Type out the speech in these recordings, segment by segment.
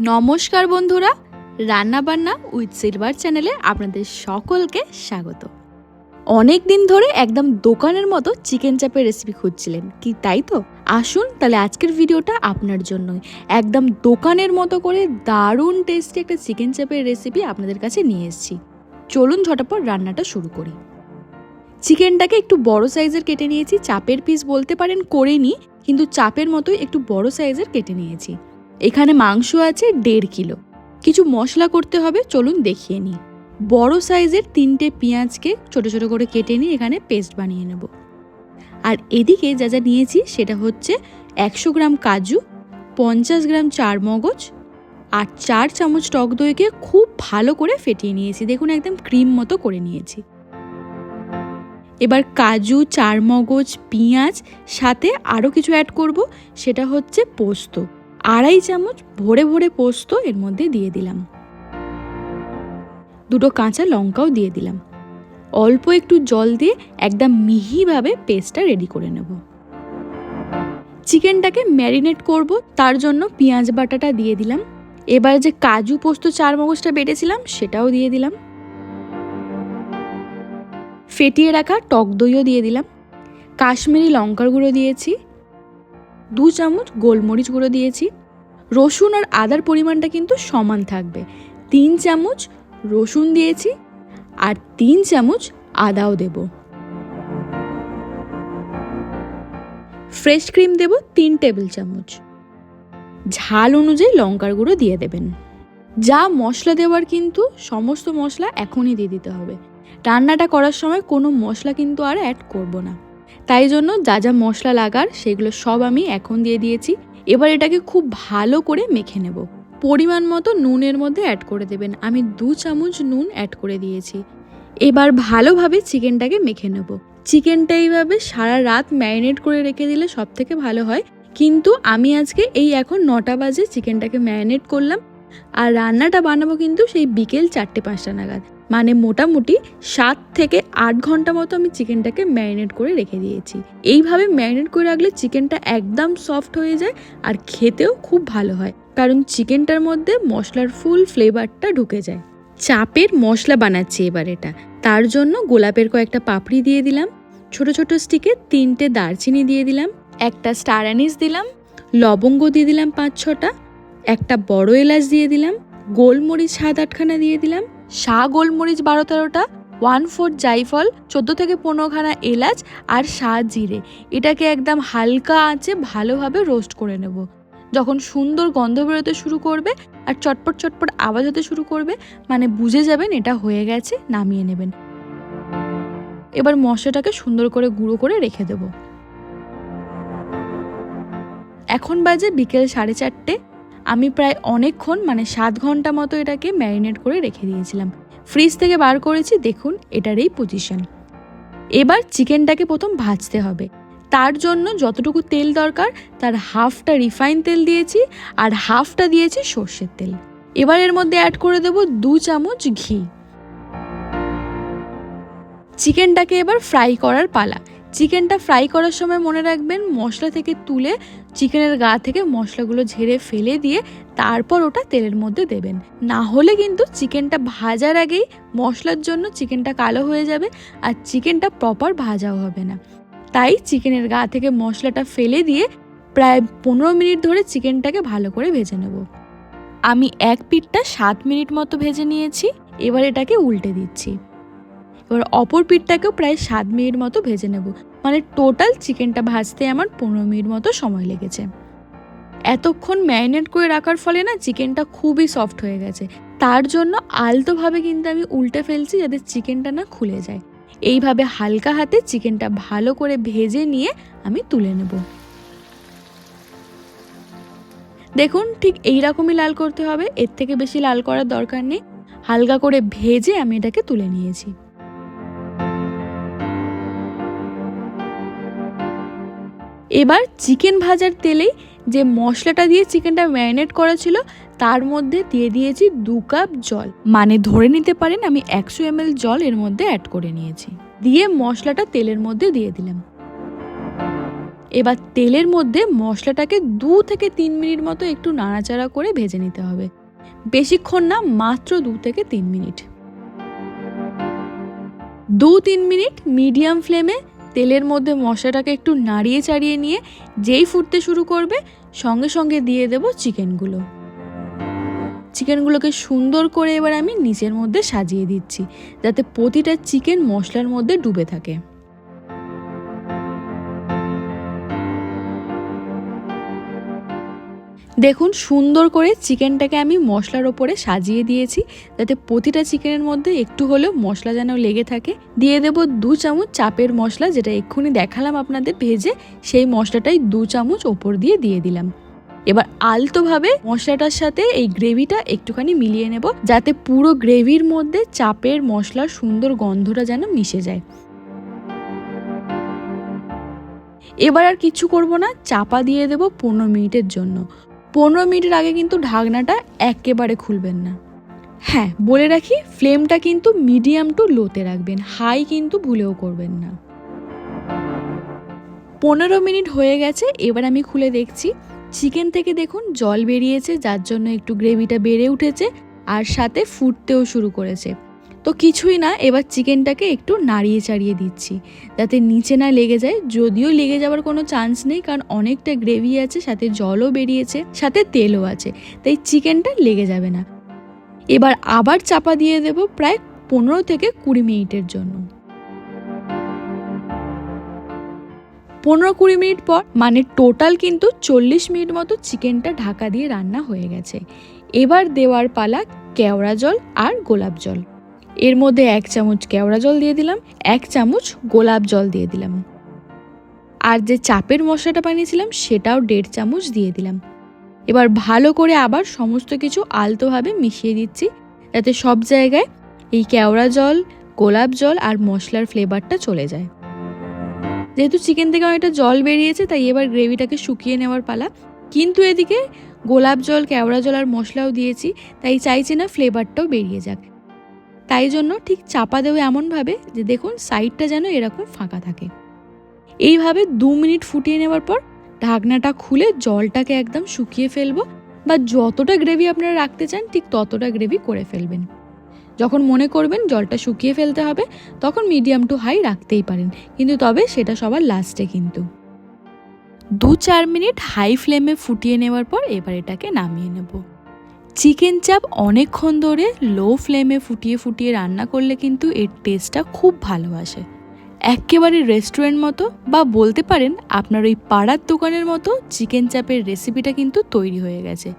নমস্কার বন্ধুরা রান্না বান্না উইথ সিলভার চ্যানেলে আপনাদের সকলকে স্বাগত। অনেক দিন ধরে একদম দোকানের মতো চিকেন চাপের রেসিপি খুঁজছিলেন, কি তাই তো? আসুন তাহলে আজকের ভিডিওটা আপনার জন্যই। একদম দোকানের মতো করে দারুণ টেস্টি একটা চিকেন চাপের রেসিপি আপনাদের কাছে নিয়ে এসেছি। চলুন ঝটাপট রান্নাটা শুরু করি। চিকেনটাকে একটু বড় সাইজের কেটে নিয়েছি, চাপের পিস বলতে পারেন করে নিই কিন্তু চাপের মতোই একটু বড় সাইজের কেটে নিয়েছি। এখানে মাংস আছে দেড় কিলো। কিছু মশলা করতে হবে, চলুন দেখিয়ে নিই। বড় সাইজের তিনটে পেঁয়াজকে ছোট ছোট করে কেটে নিয়ে এখানে পেস্ট বানিয়ে নেব। আর এদিকে যা যা নিয়েছি সেটা হচ্ছে একশো গ্রাম কাজু, পঞ্চাশ গ্রাম চার মগজ আর চার চামচ টক দইকে খুব ভালো করে ফেটিয়ে নিয়েছি। দেখুন, একদম ক্রিম মতো করে নিয়েছি। এবার কাজু, চার মগজ, পেঁয়াজ, সাথে আরও কিছু অ্যাড করব, সেটা হচ্ছে পোস্ত। আড়াই চামচ ভরে ভরে পোস্ত এর মধ্যে দিয়ে দিলাম। দুটো কাঁচা লঙ্কাও দিয়ে দিলাম। অল্প একটু জল দিয়ে একদম মিহিভাবে পেস্টটা রেডি করে নেব। চিকেনটাকে ম্যারিনেট করব, তার জন্য পেঁয়াজ বাটাটা দিয়ে দিলাম। এবার যে কাজু পোস্ত চার মগজটা বেটেছিলাম, সেটাও দিয়ে দিলাম। ফেটিয়ে রাখা টক দইও দিয়ে দিলাম। কাশ্মীরি লঙ্কার গুঁড়ো দিয়েছি। দু চামচ গোলমরিচ গুঁড়ো দিয়েছি। রসুন আর আদার পরিমাণটা কিন্তু সমান থাকবে। তিন চামচ রসুন দিয়েছি আর তিন চামচ আদাও দেব। ফ্রেশ ক্রিম দেব তিন টেবিল চামচ। ঝাল অনুযায়ী লঙ্কার গুঁড়ো দিয়ে দেবেন। যা মশলা দেওয়ার কিন্তু সমস্ত মশলা এখনই দিয়ে দিতে হবে। রান্নাটা করার সময় কোনো মশলা কিন্তু আর অ্যাড করব না। তাই জন্য যা যা মশলা লাগার সেগুলো সব আমি এখন দিয়ে দিয়েছি। এবার এটাকে খুব ভালো করে মেখে নেব। পরিমাণ মতো নুনের মধ্যে অ্যাড করে দেবেন। আমি দু চামচ নুন অ্যাড করে দিয়েছি। এবার ভালোভাবে চিকেনটাকে মেখে নেব। চিকেনটা এইভাবে সারা রাত ম্যারিনেট করে রেখে দিলে সব থেকে ভালো হয়। কিন্তু আমি আজকে এই এখন নটা বাজে চিকেনটাকে ম্যারিনেট করলাম। আর রান্নাটা বানাবো কিন্তু সেই বিকেল চারটে পাঁচটা নাগাদ। মানে মোটামুটি সাত থেকে আট ঘণ্টা মতো আমি চিকেনটাকে ম্যারিনেট করে রেখে দিয়েছি। এইভাবে ম্যারিনেট করে রাখলে চিকেনটা একদম সফট হয়ে যায় আর খেতেও খুব ভালো হয়, কারণ চিকেনটার মধ্যে মশলার ফুল ফ্লেভারটা ঢুকে যায়। চাপের মশলা বানাচ্ছি এবার এটা। তার জন্য গোলাপের কয়েকটা পাপড়ি দিয়ে দিলাম, ছোট ছোট স্টিকে তিনটে দারচিনি দিয়ে দিলাম, একটা স্টার অ্যানিস দিলাম, লবঙ্গ দিয়ে দিলাম পাঁচ ছটা, একটা বড় এলাচ দিয়ে দিলাম, গোলমরিচ সাত আটখানা দিয়ে দিলাম শাহ গোলমরিচ বারো তেরোটা, ওয়ান ফোর জাইফল, চোদ্দ থেকে পনেরোখানা এলাচ আর শাহ জিরে। এটাকে একদম হালকা আঁচে ভালোভাবে রোস্ট করে নেব। যখন সুন্দর গন্ধ বেরোতে শুরু করবে আর চটপট চটপট আওয়াজ হতে শুরু করবে মানে বুঝে যাবেন এটা হয়ে গেছে, নামিয়ে নেবেন। এবার মশলাটাকে সুন্দর করে গুঁড়ো করে রেখে দেব। এখন বাজে বিকেল সাড়ে চারটে। আমি প্রায় অনেকক্ষণ মানে সাত ঘণ্টা মতো এটাকে ম্যারিনেট করে রেখে দিয়েছিলাম। ফ্রিজ থেকে বার করেছি, দেখুন, এটার এই পজিশন এবার চিকেনটাকে প্রথম ভাজতে হবে। তার জন্য যতটুকু তেল দরকার, তার হাফটা রিফাইন তেল দিয়েছি আর হাফটা দিয়েছি সর্ষের তেল। এবার এর মধ্যে অ্যাড করে দেব দু চামচ ঘি। চিকেনটাকে এবার ফ্রাই করার পালা। চিকেনটা ফ্রাই করার সময় মনে রাখবেন, মশলা থেকে তুলে চিকেনের গা থেকে মশলাগুলো ঝেড়ে ফেলে দিয়ে তারপর ওটা তেলের মধ্যে দেবেন। না হলে কিন্তু চিকেনটা ভাজার আগেই মশলার জন্য চিকেনটা কালো হয়ে যাবে আর চিকেনটা প্রপার ভাজাও হবে না। তাই চিকেনের গা থেকে মশলাটা ফেলে দিয়ে প্রায় পনেরো মিনিট ধরে চিকেনটাকে ভালো করে ভেজে নেব। আমি এক পিঠটা সাত মিনিট মতো ভেজে নিয়েছি, এবার এটাকে উল্টে দিচ্ছি। এবার অপর পিঠটাকেও প্রায় সাত মিনিট মতো ভেজে নেব। মানে টোটাল চিকেনটা ভাজতে আমার পনেরো মিনিট মতো সময় লেগেছে। এতক্ষণ ম্যারিনেট করে রাখার ফলে না চিকেনটা খুবই সফট হয়ে গেছে। তার জন্য আলতোভাবে কিন্তু আমি উল্টে ফেলছি যাতে চিকেনটা না খুলে যায়। এইভাবে হালকা হাতে চিকেনটা ভালো করে ভেজে নিয়ে আমি তুলে নেব। দেখুন ঠিক এই রকমই লাল করতে হবে। এর থেকে বেশি লাল করার দরকার নেই। হালকা করে ভেজে আমি এটাকে তুলে নিয়েছি। এবার চিকেন ভাজার তেলেই যে মশলাটা দিয়ে চিকেনটা ম্যারিনেট করা ছিল, তার মধ্যে দিয়ে দিয়েছি দু কাপ জল। মানে ধরে নিতে পারেন, আমি একশো এম জল এর মধ্যে অ্যাড করে নিয়েছি। দিয়ে মশলাটা তেলের মধ্যে দিয়ে দিলাম। এবার তেলের মধ্যে মশলাটাকে দু থেকে তিন মিনিট মতো একটু নাড়াচাড়া করে ভেজে নিতে হবে। বেশিক্ষণ না, মাত্র দু থেকে তিন মিনিট। দু তিন মিনিট মিডিয়াম ফ্লেমে তেলের মধ্যে মশলাটাকে একটু নাড়িয়ে চাড়িয়ে নিয়ে যেই ফুটতে শুরু করবে, সঙ্গে সঙ্গে দিয়ে দেব চিকেনগুলো। চিকেনগুলোকে সুন্দর করে এবার আমি নিচের মধ্যে সাজিয়ে দিচ্ছি, যাতে প্রতিটা চিকেন মশলার মধ্যে ডুবে থাকে। দেখুন, সুন্দর করে চিকেনটাকে আমি মশলার ওপরে সাজিয়ে দিয়েছি, যাতে প্রতিটা চিকেনের মধ্যে একটু হলেও মশলা যেন লেগে থাকে। দিয়ে দেব দু চামচ চাপের মশলা, যেটা এক্ষুনি দেখালাম আপনাদের ভেজে সেই মশলাটাই দু চামচ ওপর দিয়ে দিয়ে দিলাম। এবার আলতোভাবে মশলাটার সাথে এই গ্রেভিটা একটুখানি মিলিয়ে নেব, যাতে পুরো গ্রেভির মধ্যে চাপের মশলার সুন্দর গন্ধটা যেন মিশে যায়। এবার আর কিছু করব না, চাপা দিয়ে দেব পনেরো মিনিটের জন্য। পনেরো মিনিটের আগে কিন্তু ঢাকনাটা একেবারে খুলবেন না। হ্যাঁ বলে রাখি, ফ্লেমটা কিন্তু মিডিয়াম টু লোতে রাখবেন, হাই কিন্তু ভুলেও করবেন না। পনেরো মিনিট হয়ে গেছে, এবার আমি খুলে দেখছি। চিকেন থেকে দেখুন, জল বেরিয়েছে, যার জন্য একটু গ্রেভিটা বেড়ে উঠেছে, আর সাথে ফুটতেও শুরু করেছে। তো কিছুই না, এবার চিকেনটাকে একটু নাড়িয়ে চাড়িয়ে দিচ্ছি। যাতে নিচে না লেগে যায়, যদিও লেগে যাওয়ার কোনো চান্স নেই, কারণ অনেকটা গ্রেভি আছে, সাথে জলও বেরিয়েছে, সাথে তেলও আছে, তাই চিকেনটা লেগে যাবে না। এবার আবার চাপা দিয়ে দেব প্রায় পনেরো থেকে কুড়ি মিনিটের জন্য। পনেরো কুড়ি মিনিট পর মানে টোটাল কিন্তু চল্লিশ মিনিট মতো চিকেনটা ঢাকা দিয়ে রান্না হয়ে গেছে। এবার দেওয়ার পালা কেওড়া জল আর গোলাপ জল। এর মধ্যে এক চামচ কেওড়া জল দিয়ে দিলাম, এক চামচ গোলাপ জল দিয়ে দিলাম। আর যে চাপের মশলাটা বানিয়েছিলাম, সেটাও দেড় চামচ দিয়ে দিলাম। এবার ভালো করে আবার সমস্ত কিছু আলতোভাবে মিশিয়ে দিচ্ছি, যাতে সব জায়গায় এই কেওড়া জল, গোলাপ জল আর মশলার ফ্লেভারটা চলে যায়। যেহেতু চিকেন থেকে অনেকটা জল বেরিয়েছে, তাই এবার গ্রেভিটাকে শুকিয়ে নেওয়ার পালা। কিন্তু এদিকে গোলাপ জল, কেওড়া জল আর মশলাও দিয়েছি, তাই চাইছি না ফ্লেভারটাও বেরিয়ে যাক। তাই জন্য ঠিক চাপা দেবো এমনভাবে যে দেখুন সাইডটা যেন এরকম ফাঁকা থাকে। এইভাবে দু মিনিট ফুটিয়ে নেওয়ার পর ঢাকনাটা খুলে জলটাকে একদম শুকিয়ে ফেলব বা যতটা গ্রেভি আপনারা রাখতে চান ঠিক ততটা গ্রেভি করে ফেলবেন। যখন মনে করবেন জলটা শুকিয়ে ফেলতে হবে, তখন মিডিয়াম টু হাই রাখতেই পারেন। কিন্তু তবে সেটা সবার লাস্টে কিন্তু। দু চার মিনিট হাই ফ্লেমে ফুটিয়ে নেওয়ার পর এবার এটাকে নামিয়ে নেব। চিকেন চাপ অনেকক্ষণ ধরে লো ফ্লেমে ফুটিয়ে ফুটিয়ে রান্না করলে কিন্তু এর টেস্টটা খুব ভালো আসে। একেবারে রেস্টুরেন্ট মতো বা বলতে পারেন আপনার ওই পাড়ার দোকানের মতো চিকেন চাপের রেসিপিটা কিন্তু তৈরি হয়ে গেছে।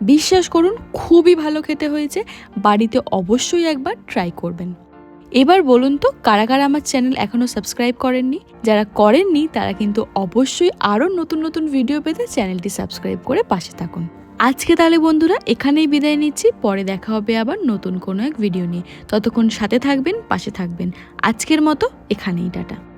বিশ্বাস করুন, খুবই ভালো খেতে হয়েছে, বাড়িতে অবশ্যই একবার ট্রাই করবেন। এবার বলুন তো, কারা কারা আমার চ্যানেল এখনও সাবস্ক্রাইব করেননি? যারা করেননি, তারা কিন্তু অবশ্যই আরও নতুন নতুন ভিডিও পেতে চ্যানেলটি সাবস্ক্রাইব করে পাশে থাকুন। আজকে তাহলে বন্ধুরা এখানেই বিদায় নিচ্ছি, পরে দেখা হবে আবার নতুন কোনো এক ভিডিও নিয়ে। ততক্ষণ সাথে থাকবেন, পাশে থাকবেন। আজকের মতো এখানেই, টাটা।